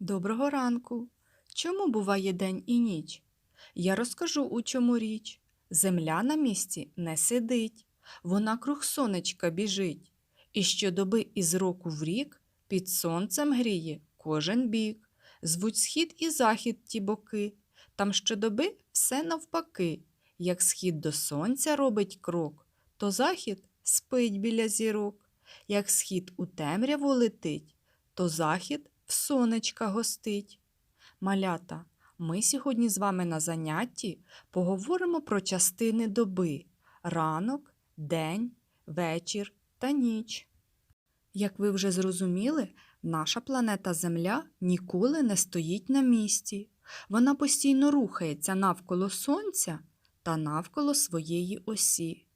Доброго ранку. Чому буває день і ніч? Я розкажу, у чому річ. Земля на місці не сидить, вона круг сонечка біжить. І щодоби із року в рік під сонцем гріє кожен бік. Звуть схід і захід ті боки. Там щодоби все навпаки. Як схід до сонця робить крок, то захід спить біля зірок. Як схід у темряву летить, то захід в сонечка гостить. Малята, ми сьогодні з вами на занятті поговоримо про частини доби ранок, день, вечір та ніч. Як ви вже зрозуміли, наша планета Земля ніколи не стоїть на місці. Вона постійно рухається навколо Сонця та навколо своєї осі.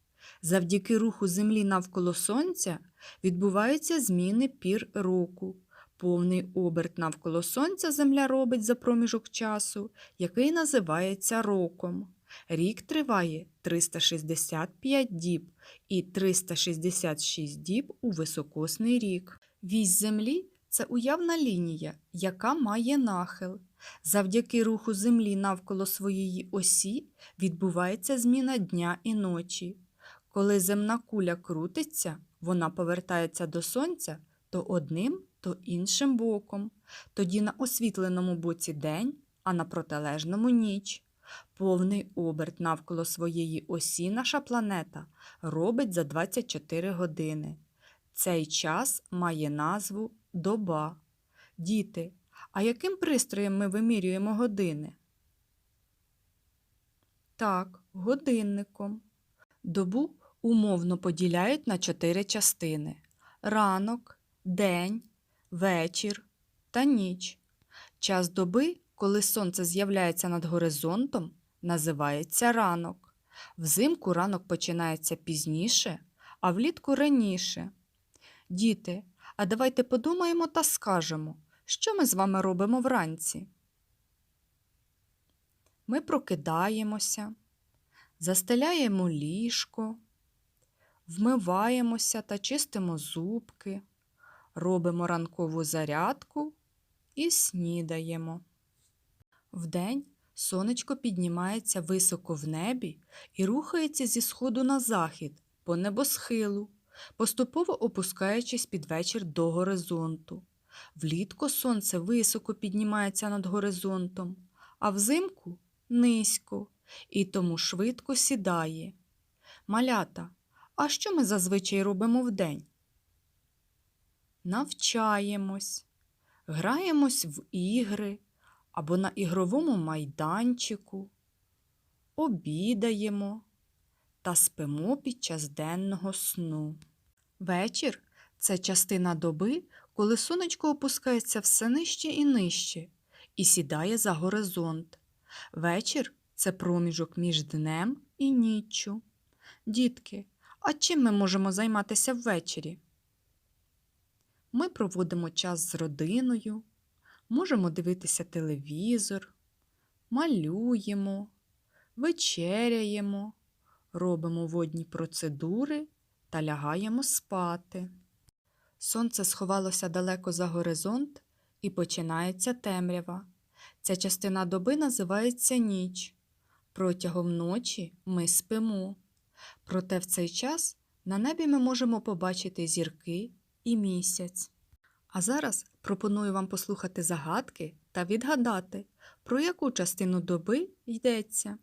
Завдяки руху Землі навколо Сонця відбуваються зміни пір року. Повний оберт навколо Сонця Земля робить за проміжок часу, який називається роком. Рік триває 365 діб і 366 діб у високосний рік. Вісь Землі це уявна лінія, яка має нахил. Завдяки руху Землі навколо своєї осі відбувається зміна дня і ночі. Коли земна куля крутиться, вона повертається до Сонця то одним, то іншим боком. Тоді на освітленому боці день, а на протилежному ніч. Повний оберт навколо своєї осі наша планета робить за 24 години. Цей час має назву доба. Діти, а яким пристроєм ми вимірюємо години? Так, годинником. Добу умовно поділяють на чотири частини: ранок, день, вечір та ніч. Час доби, коли сонце з'являється над горизонтом, називається ранок. Взимку ранок починається пізніше, а влітку раніше. Діти, а давайте подумаємо та скажемо, що ми з вами робимо вранці. Ми прокидаємося, застеляємо ліжко, вмиваємося та чистимо зубки, робимо ранкову зарядку і снідаємо. Вдень сонечко піднімається високо в небі і рухається зі сходу на захід по небосхилу, поступово опускаючись під вечір до горизонту. Влітку сонце високо піднімається над горизонтом, а взимку низько і тому швидко сідає. Малята, а що ми зазвичай робимо вдень? Навчаємось, граємось в ігри або на ігровому майданчику, обідаємо та спимо під час денного сну. Вечір це частина доби, коли сонечко опускається все нижче і нижче і сідає за горизонт. Вечір це проміжок між днем і ніччю. Дітки, а чим ми можемо займатися ввечері? Ми проводимо час з родиною, можемо дивитися телевізор, малюємо, вечеряємо, робимо водні процедури та лягаємо спати. Сонце сховалося далеко за горизонт і починається темрява. Ця частина доби називається ніч. Протягом ночі ми спимо. Проте в цей час на небі ми можемо побачити зірки і місяць. А зараз пропоную вам послухати загадки та відгадати, про яку частину доби йдеться.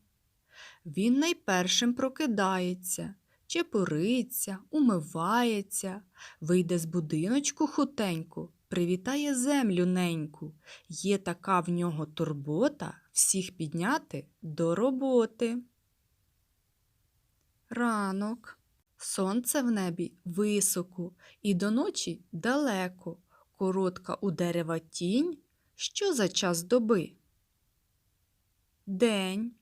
Він найпершим прокидається, чепуриться, умивається, вийде з будиночку хутеньку, привітає землю неньку. Є така в нього турбота всіх підняти до роботи. Ранок. Сонце в небі високо і до ночі далеко. Коротка у дерева тінь. Що за час доби? День.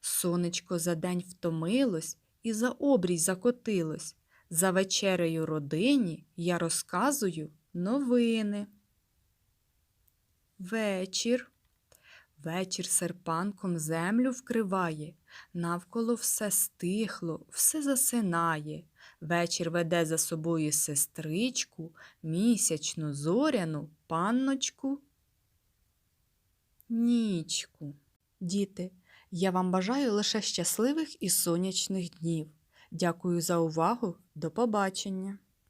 Сонечко за день втомилось і за обрій закотилось. За вечерею родині я розказую новини. Вечір. Вечір серпанком землю вкриває, навколо все стихло, все засинає. Вечір веде за собою сестричку, місячну зоряну панночку Нічку. Діти, я вам бажаю лише щасливих і сонячних днів. Дякую за увагу. До побачення.